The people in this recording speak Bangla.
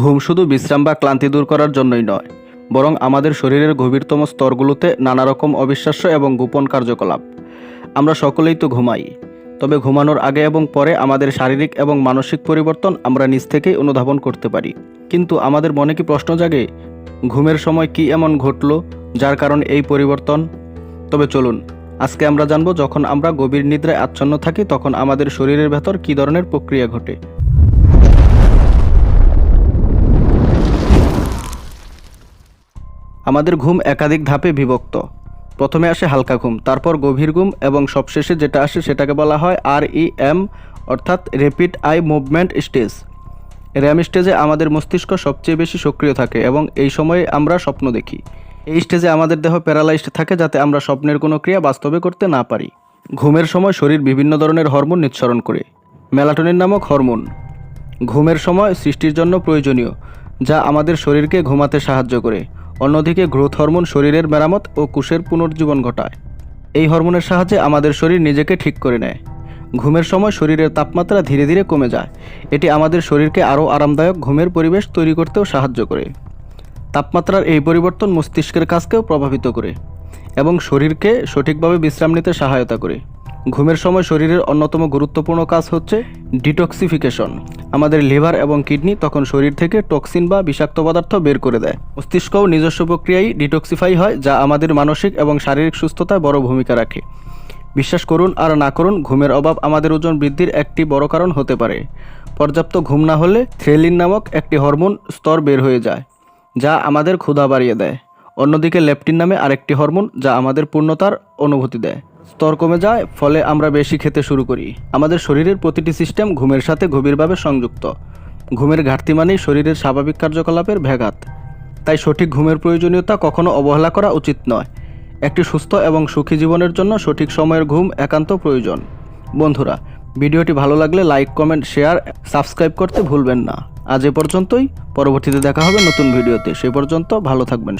ঘুম শুধু বিশ্রাম বা ক্লান্তি দূর করার জন্যই নয়, বরং আমাদের শরীরের গভীরতম স্তরগুলোতে নানা রকম অবিশ্বাস্য এবং গোপন কার্যকলাপ। আমরা সকলেই তো ঘুমাই, তবে ঘুমানোর আগে এবং পরে আমাদের শারীরিক এবং মানসিক পরিবর্তন আমরা নিজ থেকেই অনুধাবন করতে পারি। কিন্তু আমাদের মনে কি প্রশ্ন জাগে, ঘুমের সময় কি এমন ঘটলো যার কারণ এই পরিবর্তন? তবে চলুন, আজকে আমরা জানব যখন আমরা গভীর নিদ্রায় আচ্ছন্ন থাকি তখন আমাদের শরীরের ভেতর কী ধরনের প্রক্রিয়া ঘটে। আমাদের ঘুম একাধিক ধাপে বিভক্ত। প্রথমে আসে হালকা ঘুম, তারপর গভীর ঘুম এবং সবশেষে যেটা আসে সেটাকে বলা হয় আর ই এম অর্থাৎ rapid eye movement stage REM স্টেজে আমাদের মস্তিষ্ক সবচেয়ে বেশি সক্রিয় থাকে এবং এই সময়ে আমরা স্বপ্ন দেখি। এই স্টেজে আমাদের দেহ প্যারালাইজড থাকে যাতে আমরা স্বপ্নের কোনো ক্রিয়া বাস্তবে করতে না পারি। ঘুমের সময় শরীর বিভিন্ন ধরনের হরমোন নিঃসরণ করে মেলাটোনিন নামক হরমোন ঘুমের সময় সৃষ্টির জন্য প্রয়োজনীয়, যা আমাদের শরীরকে ঘুমাতে সাহায্য করে। অন্যদিকে গ্রোথ হরমোন শরীরের মেরামত ও কুশের পুনর্জীবন ঘটায়। এই হরমোনের সাহায্যে আমাদের শরীর নিজেকে ঠিক করে নেয়। ঘুমের সময় শরীরের তাপমাত্রা ধীরে ধীরে কমে যায়। এটি আমাদের শরীরকে আরও আরামদায়ক ঘুমের পরিবেশ তৈরি করতেও সাহায্য করে। তাপমাত্রার এই পরিবর্তন মস্তিষ্কের কাজকেও প্রভাবিত করে এবং শরীরকে সঠিকভাবে বিশ্রাম নিতে সহায়তা করে। ঘুমের সময় শরীরের অন্যতম গুরুত্বপূর্ণ কাজ হচ্ছে ডিটক্সিফিকেশন। আমাদের লিভার এবং কিডনি তখন শরীর থেকে টক্সিন বা বিষাক্ত পদার্থ বের করে দেয়। মস্তিষ্কও নিজস্ব প্রক্রিয়ায় ডিটক্সিফাই হয়, যা আমাদের মানসিক এবং শারীরিক সুস্থতায় বড় ভূমিকা রাখে। বিশ্বাস করুন আর না করুন, ঘুমের অভাব আমাদের ওজন বৃদ্ধির একটি বড় কারণ হতে পারে। পর্যাপ্ত ঘুম না হলে থ্রেলিন নামক একটি হরমোন স্তর বের হয়ে যায়, যা আমাদের ক্ষুধা বাড়িয়ে দেয়। অন্যদিকে লেপটিন নামে আরেকটি হরমোন, যা আমাদের পূর্ণতার অনুভূতি দেয়। স্তর কমে যায়, ফলে আমরা বেশি খেতে শুরু করি। আমাদের শরীরের প্রতিটি সিস্টেম ঘুমের সাথে গভীরভাবে সংযুক্ত। ঘুমের ঘাটতি মানেই শরীরের স্বাভাবিক কার্যকলাপের ব্যাঘাত। তাই সঠিক ঘুমের প্রয়োজনীয়তা কখনো অবহেলা করা উচিত নয়। একটি সুস্থ এবং সুখী জীবনের জন্য সঠিক সময়ের ঘুম একান্ত প্রয়োজন। বন্ধুরা, ভিডিওটি ভালো লাগলে লাইক, কমেন্ট, শেয়ার, সাবস্ক্রাইব করতে ভুলবেন না। আজ এ পর্যন্তই। পরবর্তীতে দেখা হবে নতুন ভিডিওতে। সে পর্যন্ত ভালো থাকবেন।